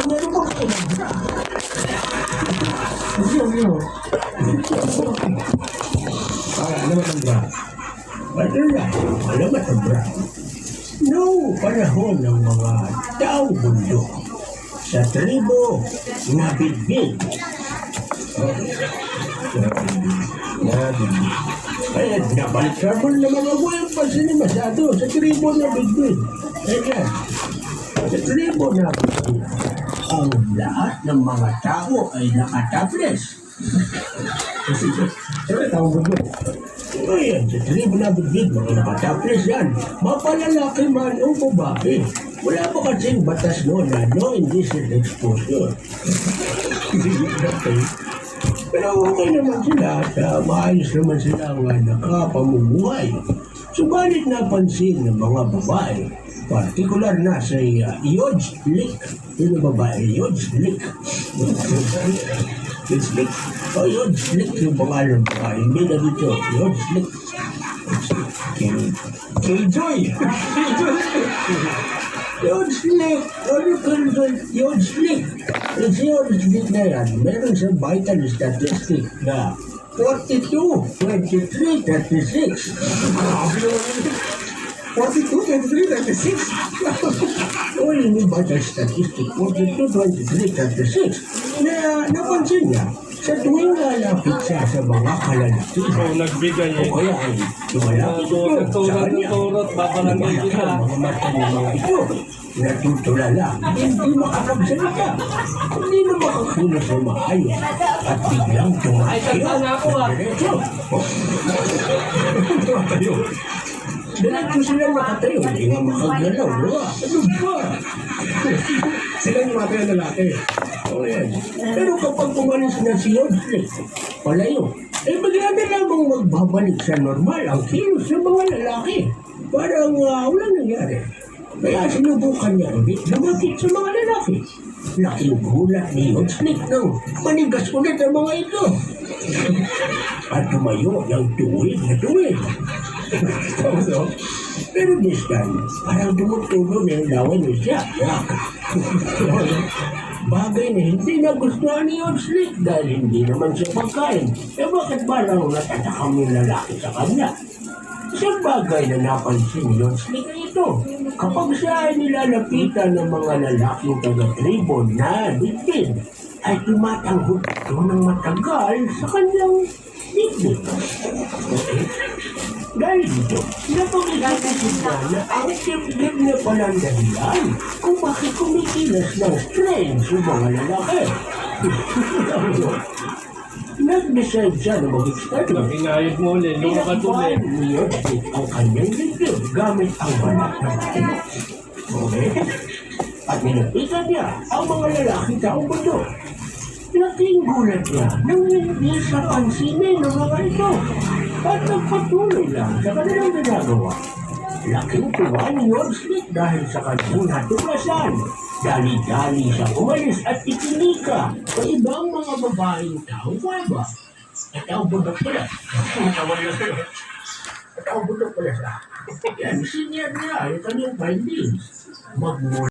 Para ano ang bra? Ano na? Bra? Noong panahon ng mga taong mundo, sa tribo nga bigbig, Grabe. Kaya nabalik sa mo na mga buhay pa sila masyado sa tribo na bigbig. Kaya, sa tribo na bigbig, ang lahat ng mga tao ay nakatables. Pero tawag ko doon. O yan, sa tribo na bigbig, mga nakatables yan. Mapalalaki man o babae. Wala pa kasing batas noon na no indecent exposure. Pero okay naman sila at uh, maayos naman sila ang uh, nakapamumuhay. Subalit napansin ng mga babae, partikular na sa uh, Yodge Lick. Yung babae, Yodge Lick. Yodge Lick. O Yodge Lick yung pangalan ng babae. Hindi na dito, Yodge. Kill- Killjoy. Yodge Lick. Ano Killjoy? Yodge. Yung si Yodge Lick na yan, meron sa vital statistic na 42, 23, 36. 42, 23, 36. O yun yung vital statistic, 42, 23, 36. Na napansin niya, sa tuwing lalapit siya sa mga kalalaki, Ikaw nagbigay o eh. kaya ay lumalapit ito sa turot, kanya. turot, babarangay kita. ang mga mata ng mga ito. Natutulala, hindi makapagsalita, hindi na makakilos na maayos, at biglang Ay, tumakyo. kanta na ako ah. Diretso. Tumakyo. Diretso sila nakatayo, hindi nga makagalaw. Diba? Ano ba? Sila yung mga tayo lalaki. O yan. Pero kapag umalis na si Yodsley, palayo, eh na lamang magbabalik sa normal ang kilos ng mga lalaki. Parang uh, walang nangyari. Kaya sinubukan niya ulit lumapit sa mga lalaki. Laking gulat ni Yodsley nang manigas ulit ang mga ito. At tumayo ng tuwid na tuwid. Oh. Pero this time, parang tumutulo na yung lawan ni Jack. Bagay na hindi nagustuhan ni Yodslick dahil hindi naman siya pagkain. Eh bakit ba lang natatakam yung lalaki sa kanya? Isang bagay na napansin ni Yodslick ay ito. Kapag siya ay nilalapitan ng mga lalaking taga-tribo na bitbit, ay tumatanghod ito ng matagal sa kanyang bitbit. Dahil dito, napag-iisip na na ang tip-tip na palang dahilan kung bakit kumikilos ng strange yung mga lalaki. Nag-decide siya na mag-experiment. Hinayod mo ulit, lumakat ulit. Pinakbahan ni Yodzik ang kanyang dibdib gamit ang balat ng tino. Okay? At nilapitan niya ang mga lalaki taong mundo. Laking gulat niya nang hindi sa pansinin ng mga ito. At nagpatuloy lang sa kanilang ginagawa. Laking tuwa ni Yodslik dahil sa kanyang natuklasan. Dali-dali siya umalis at ikinika sa ibang mga babaeng taong kuweba. At taong bundok pala. At taong bundok pala siya. Yan, senior niya yung kanyang findings. Magmula